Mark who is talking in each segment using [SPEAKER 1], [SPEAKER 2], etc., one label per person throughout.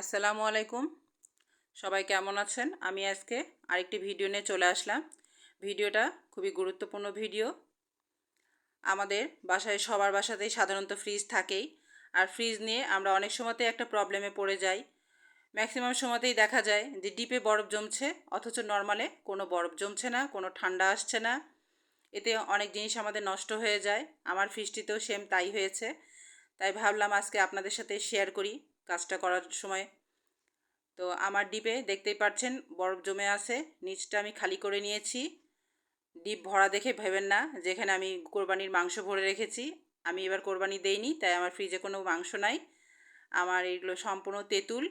[SPEAKER 1] আসসালামু আলাইকুম। সবাই কেমন আছেন? আমি আজকে আরেকটি ভিডিও নিয়ে চলে আসলাম। ভিডিওটা খুবই গুরুত্বপূর্ণ ভিডিও। আমাদের বাসায় সবার বাসাতেই সাধারণত ফ্রিজ থাকেই। আর ফ্রিজ নিয়ে আমরা অনেক সময়তে একটা প্রবলেমে পড়ে যাই। ম্যাক্সিমাম সময়তেই দেখা যায় যে ডিপে বরফ জমছে, অথচ নর্মালে কোনো বরফ জমছে না, কোনো ঠান্ডা আসছে না। এতে অনেক জিনিস আমাদের নষ্ট হয়ে যায়। আমার ফ্রিজটিতেও সেম তাই হয়েছে। তাই ভাবলাম আজকে আপনাদের সাথে শেয়ার করি। কাজটা করার সময়। তো আমার ডিপে দেখতেই পাচ্ছেন বরফ জমে আছে, নিচটা আমি খালি করে নিয়েছি। ডিপ ভরা দেখে ভেবেন না, যেখানে আমি কোরবানির মাংস ভরে রেখেছি। আমি এবার কোরবানি দেইনি, তাই আমার ফ্রিজে কোনো মাংস নাই। আমার এগুলো সম্পূর্ণ তেঁতুল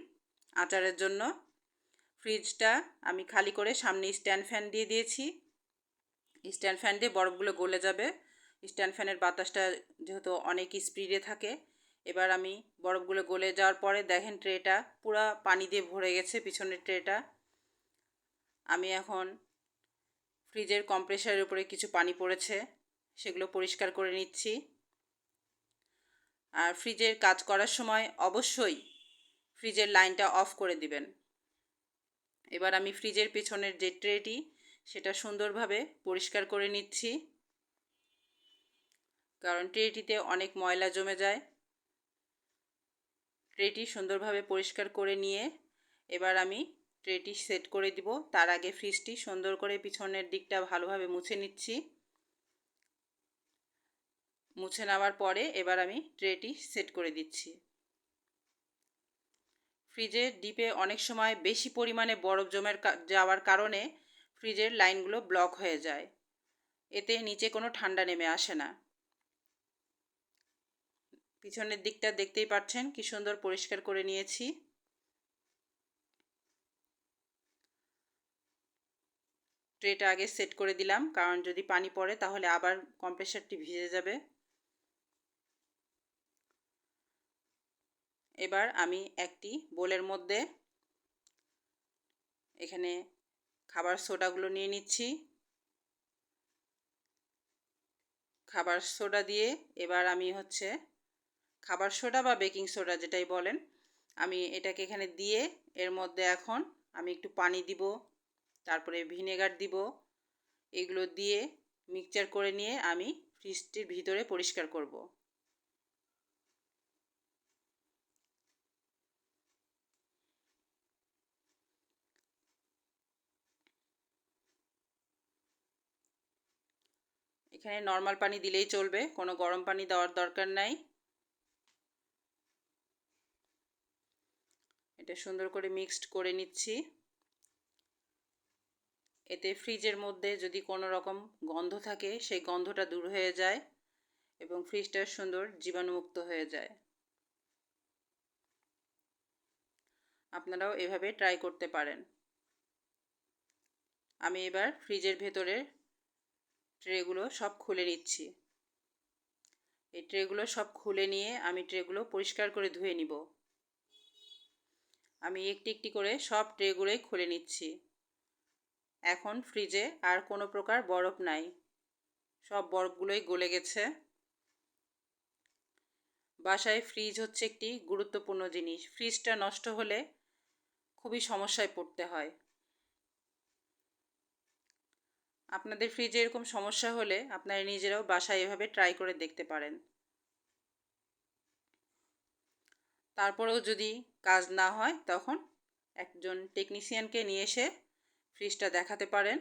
[SPEAKER 1] আচারের জন্য। ফ্রিজটা আমি খালি করে সামনে স্ট্যান্ড ফ্যান দিয়ে দিয়েছি। স্ট্যান্ড ফ্যান দিয়ে বরফগুলো গলে যাবে। স্ট্যান্ড ফ্যানের বাতাসটা যেহেতু অনেক স্পিডে থাকে এবার আমি বরফগুলো গলে যাওয়ার পরে দেখেন ট্রেটা পুরো পানি দিয়ে ভরে গেছে পিছনের ট্রেটা। আমি এখন ফ্রিজের কম্প্রেসারের উপরে কিছু পানি পড়েছে, সেগুলো পরিষ্কার করে নিচ্ছি। আর ফ্রিজের কাজ করার সময় অবশ্যই ফ্রিজের লাইনটা অফ করে দিবেন। এবার আমি ফ্রিজের পেছনের যে ট্রেটি, সেটা সুন্দরভাবে পরিষ্কার করে নিচ্ছি। কারণ ট্রেটিতে অনেক ময়লা জমে যায়। ট্রেটি সুন্দরভাবে পরিষ্কার করে নিয়ে এবার আমি ট্রেটি সেট করে দিব। তার আগে ফ্রিজটি সুন্দর করে পিছনের দিকটা ভালোভাবে মুছে নিচ্ছি। মুছে নেওয়ার পরে এবার আমি ট্রেটি সেট করে দিচ্ছি। ফ্রিজের ডিপে অনেক সময় বেশি পরিমাণে বরফ জমের যাওয়ার কারণে ফ্রিজের লাইনগুলো ব্লক হয়ে যায়। এতে নিচে কোনো ঠান্ডা নেমে আসে না। পিছনের দিকটা দেখতেই পাচ্ছেন, কি সুন্দর পরিষ্কার করে নিয়েছি। ট্রেটা আগে সেট করে দিলাম, কারণ যদি পানি পড়ে তাহলে আবার কম্প্রেসারটি ভিজে যাবে। এবার আমি একটি বোলের মধ্যে এখানে খাবার সোডাগুলো নিয়ে নিচ্ছি। খাবার সোডা দিয়ে এবার আমি হচ্ছে খাবার সোডা বা বেকিং সোডা যেটাই বলেন, আমি এটাকে এখানে দিয়ে এর মধ্যে এখন আমি একটু পানি দিব, তারপরে ভিনেগার দিব, এগুলো দিয়ে মিক্সচার করে নিয়ে আমি ফ্রিজটির ভিতরে পরিষ্কার করব। এখানে নর্মাল পানি দিলেই চলবে, কোনো গরম পানি দেওয়ার দরকার নাই। এটা সুন্দর করে মিক্সড করে নিচ্ছি। এতে ফ্রিজের মধ্যে যদি কোনো রকম গন্ধ থাকে, সেই গন্ধটা দূর হয়ে যায় এবং ফ্রিজটা সুন্দর জীবাণুমুক্ত হয়ে যায়। আপনারাও এভাবে ট্রাই করতে পারেন। আমি এবার ফ্রিজের ভেতরের ট্রেগুলো সব খুলে নিচ্ছি। এই ট্রেগুলো সব খুলে নিয়ে আমি ট্রেগুলো পরিষ্কার করে ধুয়ে নিব। আমি একটি একটি করে সব ট্রেগুলোই খুলে নিচ্ছি। এখন ফ্রিজে আর কোনো প্রকার বরফ নাই। সব বরফগুলোই গলে গেছে। বাসায় ফ্রিজ হচ্ছে একটি গুরুত্বপূর্ণ জিনিস। ফ্রিজটা নষ্ট হলে খুবই সমস্যায় পড়তে হয়। আপনাদের ফ্রিজে এরকম সমস্যা হলে আপনারা নিজেরাও বাসায় এভাবে ট্রাই করে দেখতে পারেন। তারপরেও যদি কাজ না হয়, তখন একজন টেকনিশিয়ানকে নিয়ে এসে ফ্রিজটা দেখাতে পারেন।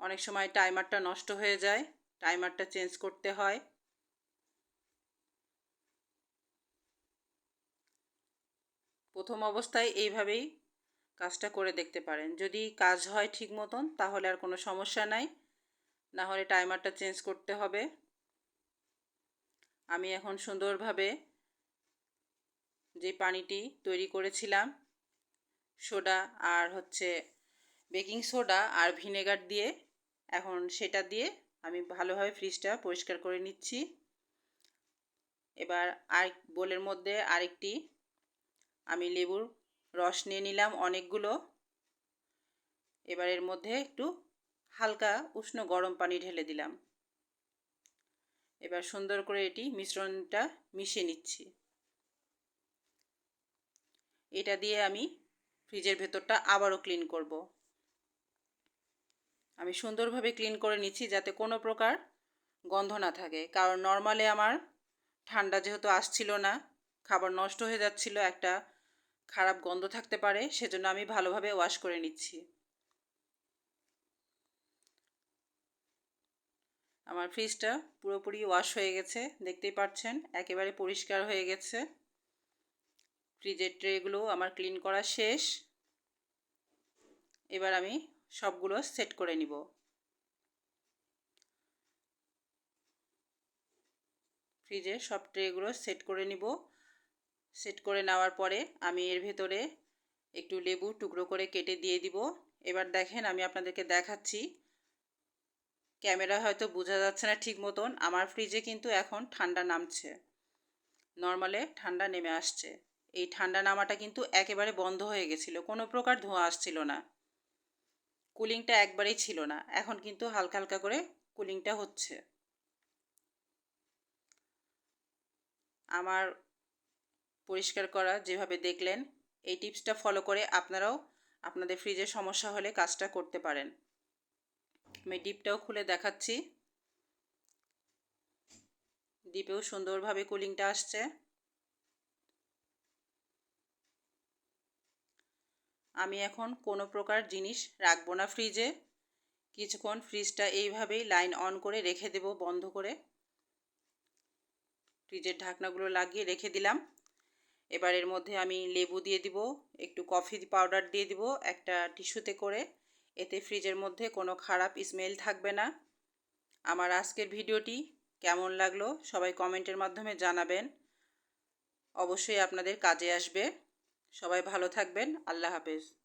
[SPEAKER 1] অনেক সময় টাইমারটা নষ্ট হয়ে যায় টাইমারটা চেঞ্জ করতে হয়। প্রথম অবস্থায় এইভাবেই কাজটা করে দেখতে পারেন। যদি কাজ হয় ঠিক মতন, তাহলে আর কোনো সমস্যা নাই। না হলে টাইমারটা চেঞ্জ করতে হবে। আমি এখন সুন্দরভাবে যে পানিটি তৈরি করেছিলাম, সোডা আর হচ্ছে বেকিং সোডা আর ভিনেগার দিয়ে, এখন সেটা দিয়ে আমি ভালোভাবে ফ্রিজটা পরিষ্কার করে নিচ্ছি। এবার আর বোলের মধ্যে আরেকটি আমি লেবুর রস নিয়ে নিলাম অনেকগুলো। এবার এর মধ্যে একটু হালকা উষ্ণ গরম পানি ঢেলে দিলাম। এবার সুন্দর করে এটি মিশ্রণটা মিশিয়ে নিচ্ছি। এটা দিয়ে আমি ফ্রিজের ভেতরটা আবারও ক্লিন করব। আমি সুন্দরভাবে ক্লিন করে নিচ্ছি যাতে কোনো প্রকার গন্ধ না থাকে, কারণ নর্মালে আমার ঠান্ডা যেহেতু আসছিল না, খাবার নষ্ট হয়ে যাচ্ছিল, একটা খারাপ গন্ধ থাকতে পারে, সেজন্য আমি ভালোভাবে ওয়াশ করে নিচ্ছি। আমার ফ্রিজটা পুরোপুরি ওয়াশ হয়ে গেছে, দেখতেই পাচ্ছেন, একেবারে পরিষ্কার হয়ে গেছে। ফ্রিজের ট্রেগুলো আমার ক্লিন করা শেষ। এবার আমি সবগুলো সেট করে নিব। ফ্রিজে সব ট্রেগুলো সেট করে নিব। সেট করে নেওয়ার পরে আমি এর ভেতরে একটু লেবু টুকরো করে কেটে দিয়ে দিব। এবার দেখেন আমি আপনাদেরকে দেখাচ্ছি ক্যামেরা হয়তো বোঝা যাচ্ছে না ঠিক মতন। আমার ফ্রিজে কিন্তু এখন ঠান্ডা নামছে। নর্মালে ঠান্ডা নেমে আসছে। এই ঠান্ডা নামাটা কিন্তু একেবারে বন্ধ হয়ে গেছিল। কোনো প্রকার ধোঁয়া আসছিল না। কুলিংটা একবারেই ছিল না। এখন কিন্তু হালকা হালকা করে কুলিংটা হচ্ছে। আমার পরিষ্কার করা যেভাবে দেখলেন, এই টিপসটা ফলো করে আপনারাও আপনাদের ফ্রিজের সমস্যা হলে কাজটা করতে পারেন। আমি ডিপটাও খুলে দেখাচ্ছি। ডিপেও সুন্দরভাবে কুলিংটা আসছে। আমি এখন কোনো প্রকার জিনিস রাখব না ফ্রিজে। কিছুক্ষণ ফ্রিজটা এইভাবেই লাইন অন করে রেখে দেব বন্ধ করে। ফ্রিজের ঢাকনাগুলো লাগিয়ে রেখে দিলাম। এবার এর মধ্যে আমি লেবু দিয়ে দিব, একটু কফি পাউডার দিয়ে দিব, একটা টিস্যুতে করে। এতে ফ্রিজের মধ্যে কোনো খারাপ স্মেল থাকবে না। আমার আজকের ভিডিওটি কেমন লাগল সবাই কমেন্টের মাধ্যমে জানাবেন। অবশ্যই আপনাদের কাজে আসবে। সবাই ভালো থাকবেন। আল্লাহ হাফেজ।